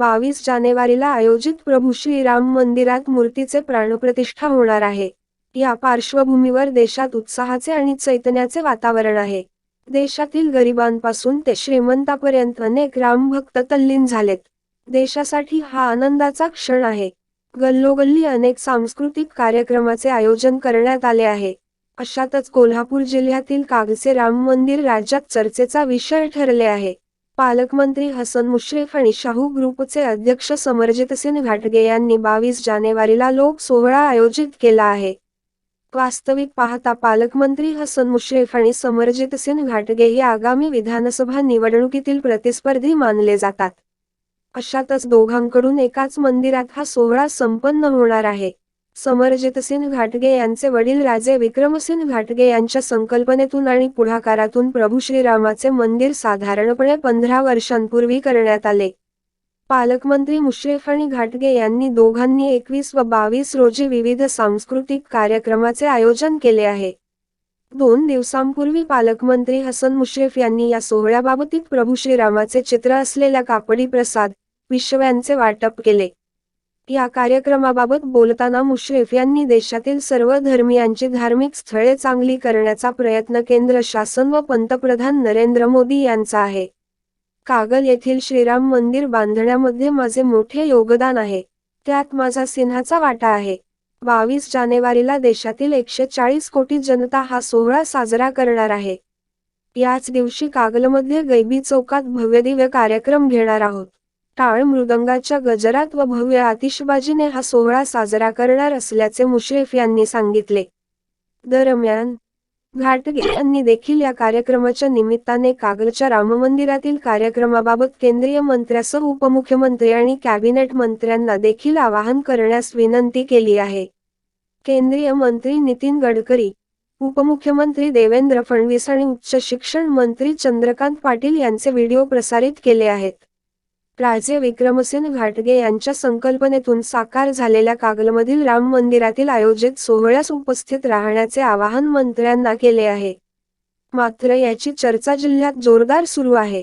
बावीस जानेवारीला आयोजित प्रभू श्रीराम मंदिरात मूर्तीचे प्राणप्रतिष्ठा होणार आहे. या पार्श्वभूमीवर देशात उत्साहाचे आणि चैतन्याचे वातावरण आहे. देशातील गरिबांपासून ते श्रीमंतापर्यंत अनेक रामभक्त तल्लीन झालेत. देशासाठी हा आनंदाचा क्षण आहे. गल्लोगल्ली अनेक सांस्कृतिक कार्यक्रमाचे आयोजन करण्यात आले आहे. अशातच कोल्हापूर जिल्ह्यातील कागसे राम मंदिर राज्यात चर्चेचा विषय ठरले आहे. पालकमंत्री हसन मुश्रीफ आणि शाहू ग्रुपचे अध्यक्ष समरजितसिंह घाटगे यांनी बावीस जानेवारीला लोक सोहळा आयोजित केला आहे. वास्तविक पाहता पालकमंत्री हसन मुश्रीफ आणि समरजितसिंह घाटगे हे आगामी विधानसभा निवडणुकीतील प्रतिस्पर्धी मानले जातात. अशातच दोघांकडून एकाच मंदिरात हा सोहळा संपन्न होणार आहे. समरजितसिंह घाटगे यांचे वडील राजे विक्रमसिंह घाटगे यांच्या संकल्पनेतून आणि पुढाकारातून प्रभू श्रीरामाचे मंदिर साधारणपणे पंधरा वर्षांपूर्वी करण्यात आले. पालकमंत्री मुश्रीफ आणि घाटगे यांनी दोघांनी एकवीस व बावीस रोजी विविध सांस्कृतिक कार्यक्रमाचे आयोजन केले आहे. दोन दिवसांपूर्वी पालकमंत्री हसन मुश्रीफ यांनी या सोहळ्याबाबतीत प्रभू श्रीरामाचे चित्र असलेल्या कापडी प्रसाद पिशव्यांचे वाटप केले. या कार्यक्रमाबाबत बोलताना मुश्रीफ यांनी देशातील सर्व धर्मियांची धार्मिक स्थळे चांगली करण्याचा प्रयत्न केंद्र शासन व पंतप्रधान नरेंद्र मोदी यांचा आहे. कागल येथील श्रीराम मंदिर बांधण्यामध्ये माझे मोठे योगदान आहे. त्यात माझा सिन्हाचा वाटा आहे. बावीस जानेवारीला देशातील एकशे चाळीस कोटी जनता हा सोहळा साजरा करणार आहे. याच दिवशी कागलमध्ये गैबी चौकात भव्यदिव्य कार्यक्रम घेणार आहोत. टाळ मृदंगाच्या गजरात व भव्य आतिषबाजीने हा सोहळा साजरा करणार असल्याचे मुश्रीफ यांनी सांगितले. दरम्यान घाटगे यांनी देखील या कार्यक्रमाच्या निमित्ताने कागलच्या राम मंदिरातील कार्यक्रमाबाबत केंद्रीय मंत्र्यासह उपमुख्यमंत्री आणि कॅबिनेट मंत्र्यांना देखील आवाहन करण्यास विनंती केली आहे. केंद्रीय मंत्री नितीन गडकरी उपमुख्यमंत्री देवेंद्र फडणवीस आणि उच्च शिक्षण मंत्री चंद्रकांत पाटील यांचे व्हिडिओ प्रसारित केले आहेत. राजे विक्रमसेन घाटगे यांच्या संकल्पनेतून साकार झालेल्या कागलमधील राम मंदिरातील आयोजित सोहळ्यास उपस्थित राहण्याचे आवाहन मंत्र्यांना केले आहे. मात्र याची चर्चा जिल्ह्यात जोरदार सुरू आहे.